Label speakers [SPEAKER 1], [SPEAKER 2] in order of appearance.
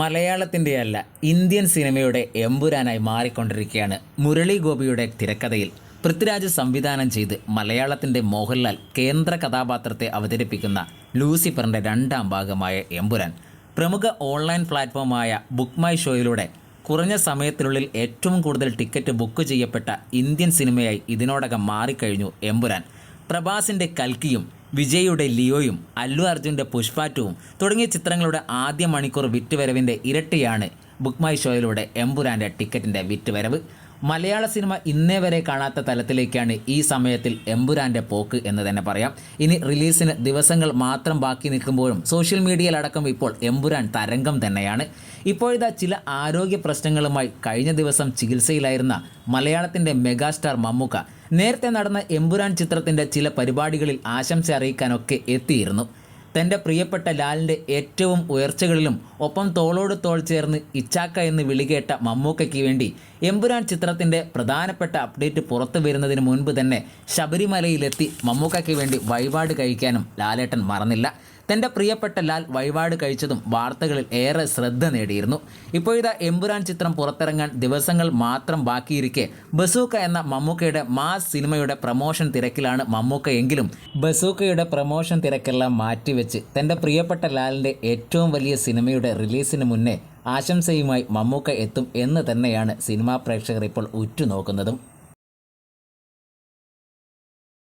[SPEAKER 1] മലയാളത്തിന്റെ അല്ല ഇന്ത്യൻ സിനിമയുടെ എമ്പുരാനായി മാറിക്കൊണ്ടിരിക്കുകയാണ് മുരളി ഗോപിയുടെ തിരക്കഥയിൽ. പൃഥ്വിരാജ് സംവിധാനം ചെയ്ത് മലയാളത്തിന്റെ മോഹൻലാൽ കേന്ദ്ര കഥാപാത്രത്തെ അവതരിപ്പിക്കുന്ന ലൂസിഫറിന്റെ രണ്ടാം ഭാഗമായ എമ്പുരാൻ. പ്രമുഖ ഓൺലൈൻ പ്ലാറ്റ്ഫോമായ ബുക്ക് മൈ ഷോയിലൂടെ കുറഞ്ഞ സമയത്തിനുള്ളിൽ ഏറ്റവും കൂടുതൽ ടിക്കറ്റ് ബുക്ക് ചെയ്യപ്പെട്ട ഇന്ത്യൻ സിനിമയായി ഇതിനോടകം മാറിക്കഴിഞ്ഞു എമ്പുരാൻ. പ്രഭാസിന്റെ കൽക്കിയും വിജയുടെ ലിയോയും അല്ലു അർജുന്റെ പുഷ്പാറ്റവും തുടങ്ങിയ ചിത്രങ്ങളുടെ ആദ്യ മണിക്കൂർ വിറ്റുവരവിന്റെ ഇരട്ടിയാണ് ബുക്ക് മൈ ഷോയിലൂടെ എംപുരാന്റെ ടിക്കറ്റിന്റെ വിറ്റുവരവ്. മലയാള സിനിമ ഇന്നേ വരെ കാണാത്ത തലത്തിലേക്കാണ് ഈ സമയത്തിൽ എമ്പുരാന്റെ പോക്ക് എന്ന് തന്നെ പറയാം. ഇനി റിലീസിന് ദിവസങ്ങൾ മാത്രം ബാക്കി നിൽക്കുമ്പോഴും സോഷ്യൽ മീഡിയയിലടക്കം ഇപ്പോൾ എംപുരാൻ തരംഗം തന്നെയാണ്. ഇപ്പോഴിതാ ചില ആരോഗ്യ പ്രശ്നങ്ങളുമായി കഴിഞ്ഞ ദിവസം ചികിത്സയിലായിരുന്ന മലയാളത്തിന്റെ മെഗാസ്റ്റാർ മമ്മൂക്ക നേരത്തെ നടന്ന എമ്പുരാൻ ചിത്രത്തിന്റെ ചില പരിപാടികളിൽ ആശംസ അറിയിക്കാനൊക്കെ എത്തിയിരുന്നു. തന്റെ പ്രിയപ്പെട്ട ലാലിന്റെ ഏറ്റവും ഉയർച്ചകളിലും ഒപ്പം തോളോട് തോൾ ചേർന്ന് ഇച്ചാക്ക എന്ന് വിളികേട്ട മമ്മൂക്കയ്ക്ക് വേണ്ടി എമ്പുരാൻ ചിത്രത്തിന്റെ പ്രധാനപ്പെട്ട അപ്ഡേറ്റ് പുറത്തു വരുന്നതിന് മുൻപ് തന്നെ ശബരിമലയിലെത്തി മമ്മൂക്കയ്ക്ക് വേണ്ടി വഴിപാട് കഴിക്കാനും ലാലേട്ടൻ മറന്നില്ല. തന്റെ പ്രിയപ്പെട്ട ലാൽ വഴിപാട് കഴിച്ചതും വാർത്തകളിൽ ഏറെ ശ്രദ്ധ നേടിയിരുന്നു. ഇപ്പോഴിതാ എമ്പുരാൻ ചിത്രം പുറത്തിറങ്ങാൻ ദിവസങ്ങൾ മാത്രം ബാക്കിയിരിക്കെ. ബസൂക്ക എന്ന മമ്മൂക്കയുടെ മാസ് സിനിമയുടെ പ്രമോഷൻ തിരക്കിലാണ് മമ്മൂക്ക എങ്കിലും. ബസൂക്കയുടെ പ്രമോഷൻ തിരക്കെല്ലാം മാറ്റിവെച്ച് തന്റെ പ്രിയപ്പെട്ട ലാലിന്റെ ഏറ്റവും വലിയ സിനിമയുടെ റിലീസിന് മുന്നേ ആശംസയുമായി മമ്മൂക്ക എത്തും എന്ന് തന്നെയാണ് സിനിമാ പ്രേക്ഷകർ ഇപ്പോൾ ഉറ്റുനോക്കുന്നതും.